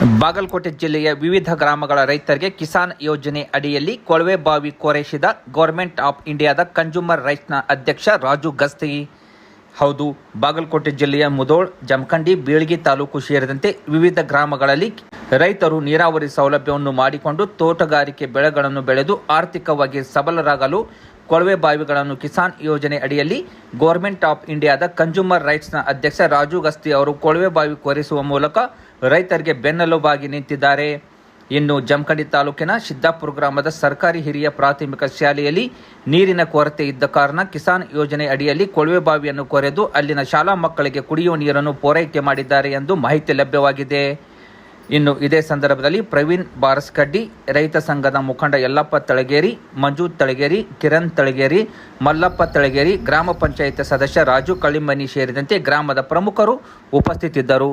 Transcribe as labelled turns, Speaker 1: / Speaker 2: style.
Speaker 1: ಬಾಗಲಕೋಟೆ ಜಿಲ್ಲೆಯ ವಿವಿಧ ಗ್ರಾಮಗಳ ರೈತರಿಗೆ ಕಿಸಾನ್ ಯೋಜನೆ ಅಡಿಯಲ್ಲಿ ಕೊಳವೆ ಬಾವಿ ಕೋರೈಸಿದ ಗೌರ್ಮೆಂಟ್ ಆಫ್ ಇಂಡಿಯಾದ ಕನ್ಸ್ಯೂಮರ್ ರೈಟ್ಸ್ನ ಅಧ್ಯಕ್ಷ ರಾಜು ಗಸ್ತಿ. ಹೌದು, ಬಾಗಲಕೋಟೆ ಜಿಲ್ಲೆಯ ಮುದೋಳ್, ಜಮಖಂಡಿ, ಬೀಳ್ಗಿ ತಾಲೂಕು ಸೇರಿದಂತೆ ವಿವಿಧ ಗ್ರಾಮಗಳಲ್ಲಿ ರೈತರು ನೀರಾವರಿ ಸೌಲಭ್ಯವನ್ನು ಮಾಡಿಕೊಂಡು ತೋಟಗಾರಿಕೆ ಬೆಳೆಗಳನ್ನು ಬೆಳೆದು ಆರ್ಥಿಕವಾಗಿ ಸಬಲರಾಗಲು ಕೊಳವೆ ಬಾವಿಗಳನ್ನು ಕಿಸಾನ್ ಯೋಜನೆ ಅಡಿಯಲ್ಲಿ ಗೌರ್ಮೆಂಟ್ ಆಫ್ ಇಂಡಿಯಾದ ಕನ್ಸ್ಯೂಮರ್ ರೈಟ್ಸ್ನ ಅಧ್ಯಕ್ಷ ರಾಜು ಗಸ್ತಿ ಅವರು ಕೊಳವೆ ಬಾವಿ ಕೊರೆಸುವ ಮೂಲಕ ರೈತರಿಗೆ ಬೆನ್ನೆಲುಬಾಗಿ ನಿಂತಿದ್ದಾರೆ. ಇನ್ನು ಜಮಖಂಡಿ ತಾಲೂಕಿನ ಸಿದ್ದಾಪುರ ಗ್ರಾಮದ ಸರ್ಕಾರಿ ಹಿರಿಯ ಪ್ರಾಥಮಿಕ ಶಾಲೆಯಲ್ಲಿ ನೀರಿನ ಕೊರತೆ ಇದ್ದ ಕಾರಣ ಕಿಸಾನ್ ಯೋಜನೆ ಅಡಿಯಲ್ಲಿ ಕೊಳವೆ ಬಾವಿಯನ್ನು ಕೊರೆದು ಅಲ್ಲಿನ ಶಾಲಾ ಮಕ್ಕಳಿಗೆ ಕುಡಿಯುವ ನೀರನ್ನು ಪೂರೈಕೆ ಮಾಡಿದ್ದಾರೆ ಎಂದು ಮಾಹಿತಿ ಲಭ್ಯವಾಗಿದೆ. ಇನ್ನು ಇದೇ ಸಂದರ್ಭದಲ್ಲಿ ಪ್ರವೀಣ್ ಬಾರಸ್ಕಡ್ಡಿ, ರೈತ ಸಂಘದ ಮುಖಂಡ ಯಲ್ಲಪ್ಪ ತಳಗೇರಿ, ಮಂಜು ತಳಗೇರಿ, ಕಿರಣ್ ತಳಗೇರಿ, ಮಲ್ಲಪ್ಪ ತಳಗೇರಿ, ಗ್ರಾಮ ಪಂಚಾಯತ್ ಸದಸ್ಯ ರಾಜು ಕಳಿಮನಿ ಸೇರಿದಂತೆ ಗ್ರಾಮದ ಪ್ರಮುಖರು ಉಪಸ್ಥಿತಿದ್ದರು.